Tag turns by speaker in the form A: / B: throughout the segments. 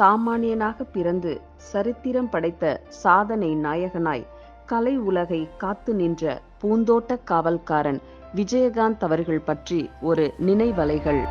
A: சாமானியனாக பிறந்து சரித்திரம் படைத்த சாதனை நாயகனாய் கலை உலகை காத்து நின்ற பூந்தோட்ட காவல்காரன் விஜயகாந்த் அவர்கள் பற்றி ஒரு நினைவலைகள்.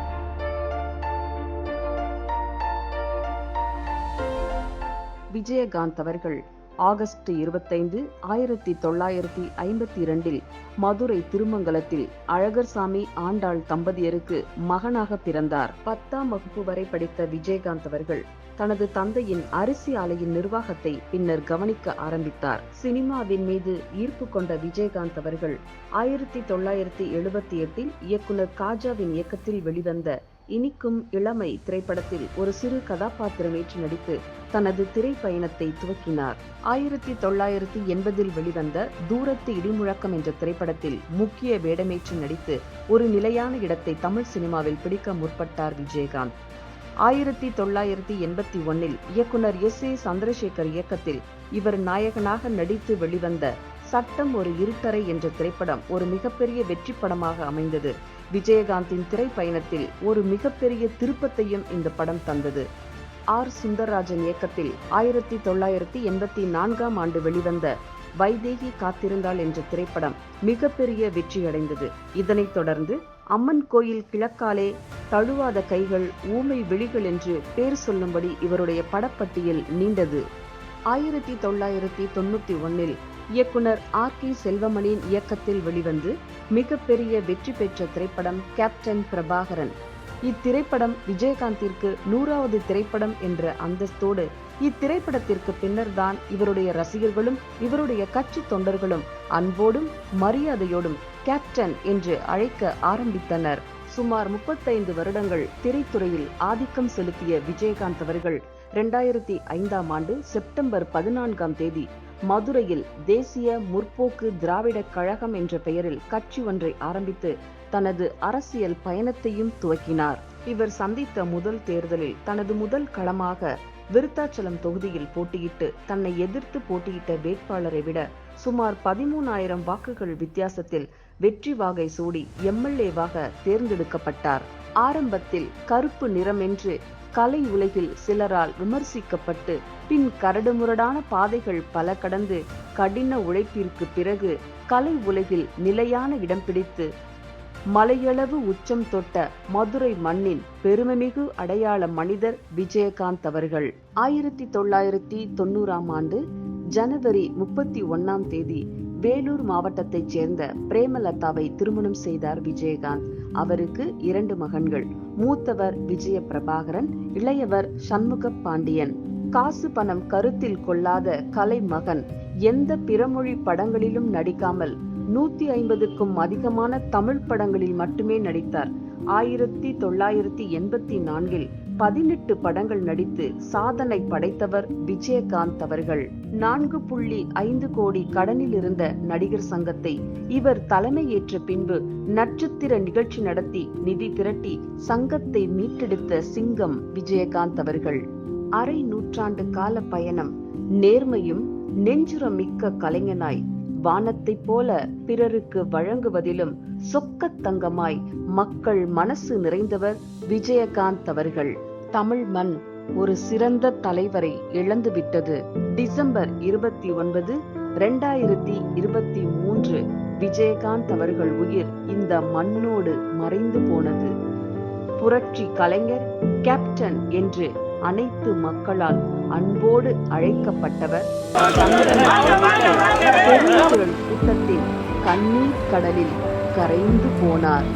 A: விஜயகாந்த் அவர்கள் ஆகஸ்ட் இருபத்தைந்து ஆயிரத்தி தொள்ளாயிரத்தி ஐம்பத்தி இரண்டில் மதுரை திருமங்கலத்தில் அழகர்சாமி ஆண்டாள் தம்பதியருக்கு மகனாக பிறந்தார். பத்தாம் வகுப்பு வரை படித்த விஜயகாந்த் அவர்கள் தனது தந்தையின் அரிசி ஆலையின் நிர்வாகத்தை பின்னர் கவனிக்க ஆரம்பித்தார். சினிமாவின் மீது ஈர்ப்பு கொண்ட விஜயகாந்த் அவர்கள் ஆயிரத்தி தொள்ளாயிரத்தி எழுபத்தி எட்டில் இயக்குனர் காஜாவின் இயக்கத்தில் வெளிவந்த இனிக்கும் இளமை திரைப்படத்தில் ஒரு சிறு கதாபாத்திரமேற்று நடித்து தனது திரைப்பயணத்தை துவக்கினார். ஆயிரத்தி தொள்ளாயிரத்தி எண்பதில் வெளிவந்த தூரத்து இடிமுழக்கம் என்ற திரைப்படத்தில் முக்கிய வேடமேற்று நடித்து ஒரு நிலையான இடத்தை தமிழ் சினிமாவில் பிடிக்க முற்பட்டார் விஜயகாந்த். ஆயிரத்தி தொள்ளாயிரத்தி எண்பத்தி ஒன்னில் இயக்குனர் எஸ் ஏ சந்திரசேகர் இயக்கத்தில் இவர் நாயகனாக நடித்து வெளிவந்த சட்டம் ஒரு இருட்டறை என்ற திரைப்படம் ஒரு மிகப்பெரிய வெற்றி படமாக அமைந்தது. விஜயகாந்தின் திரைப்பயணத்தில் ஒரு மிகப்பெரிய திருப்பத்தையும் இந்த படம் தந்தது. ஆர். சுந்தரராஜன் இயக்கத்தில் ஆயிரத்தி தொள்ளாயிரத்தி எண்பத்தி நான்காம் ஆண்டு வெளிவந்த வைதேகி காத்திருந்தாள் என்ற திரைப்படம் மிகப்பெரிய வெற்றியடைந்தது. இதனைத் தொடர்ந்து அம்மன் கோயில் கிழக்காலே தழுவாத கைகள் ஊமை விழிகள் என்று பேர் சொல்லும்படி இவருடைய படப்பட்டியல் நீண்டது. ஆயிரத்தி தொள்ளாயிரத்தி தொண்ணூத்தி ஒன்னில் இயக்குனர் ஆர் கே செல்வமணியின் இயக்கத்தில் வெளிவந்து மிகப்பெரிய வெற்றி பெற்ற திரைப்படம் கேப்டன் பிரபாகரன். இத்திரைப்படம் விஜயகாந்திற்கு நூறாவது திரைப்படம் என்ற அந்தஸ்தோடு இத்திரைப்படத்திற்கு பின்னர்தான் இவருடைய ரசிகர்களும் இவருடைய கட்சி தொண்டர்களும் அன்போடும் மரியாதையோடும் கேப்டன் என்று அழைக்க ஆரம்பித்தனர். சுமார் முப்பத்தைந்து வருடங்கள் திரைத்துறையில் ஆதிக்கம் செலுத்திய விஜயகாந்த் அவர்கள் இரண்டாயிரத்தி ஐந்தாம் ஆண்டு செப்டம்பர் பதினான்காம் தேதி மதுரையில் தேசிய முற்போக்கு திராவிடக் கழகம் என்ற பெயரில் கட்சி ஒன்றை ஆரம்பித்து தனது அரசியல் பயணத்தையும் துவக்கினார். இவர் சந்தித்த முதல் தேர்தலில் தனது முதல் களமாக விருத்தாச்சலம் தொகுதியில் போட்டியிட்டு தன்னை எதிர்த்து போட்டியிட்ட வேட்பாளரை விட சுமார் பதிமூணாயிரம் வாக்குகள் வித்தியாசத்தில் வெற்றி வாகை சூடி எம்எல்ஏவாக தேர்ந்தெடுக்கப்பட்டார். ஆரம்பத்தில் கருப்பு நிறமென்று கலை உலகில் சிலரால் விமர்சிக்கப்பட்டு பின் கரடுமுரடான பாதைகள் பல கடந்து கடின உழைப்பிற்கு பிறகு கலை உலகில் நிலையான இடம் பிடித்து மலையளவு உச்சம் தொட்ட மதுரை மண்ணின் பெருமைமிகு அடையாள மனிதர் விஜயகாந்த் அவர்கள். ஆயிரத்தி தொள்ளாயிரத்தி தொண்ணூறாம் ஆண்டு ஜனவரி முப்பத்தி ஒன்னாம் தேதி வேலூர் மாவட்டத்தைச் சேர்ந்த பிரேமலதாவை திருமணம் செய்தார் விஜயகாந்த். அவருக்கு இரண்டு மகன்கள். மூத்தவர் விஜய பிரபாகரன் இளையவர் சண்முக பாண்டியன். காசு பணம் கருத்தில் கொள்ளாத கலை மகன். எந்த பிறமொழி படங்களிலும் நடிக்காமல் நூத்தி ஐம்பதுக்கும் அதிகமான தமிழ் படங்களில் மட்டுமே நடித்தார். ஆயிரத்தி தொள்ளாயிரத்தி எண்பத்தி நான்கில் பதினெட்டு படங்கள் நடித்து சாதனை படைத்தவர் விஜயகாந்த் அவர்கள். நான்கு புள்ளி ஐந்து கோடி கடனில் இருந்த நடிகர் சங்கத்தை இவர் தலைமையேற்ற பின்பு நட்சத்திர நிகழ்ச்சி நடத்தி நிதி திரட்டி சங்கத்தை மீட்டெடுத்த சிங்கம் விஜயகாந்த் அவர்கள். அரை நூற்றாண்டு கால பயணம் நேர்மையும் நெஞ்சுரம் மிக்க கலைஞனாய் வானத்தைப் போல பிறருக்கு வழங்குவதிலும் சொக்கத் தங்கமாய் மக்கள் மனசு நிறைந்தவர் விஜயகாந்த் அவர்கள். தமிழ் மண் ஒரு சிறந்த தலைவரை இழந்துவிட்டது. டிசம்பர் இருபத்தி ஒன்பது இரண்டாயிரத்தி இருபத்தி மூன்று. விஜயகாந்த் அவர்கள் உயிர் இந்த மண்ணோடு மறைந்து போனது. புரட்சி கலைஞர் கேப்டன் என்று அனைத்து மக்களால் அன்போடு அழைக்கப்பட்டவர். பெருங்குரல் கூட்டத்தின் கண்ணீர் கடலில் கரைந்து போனார்.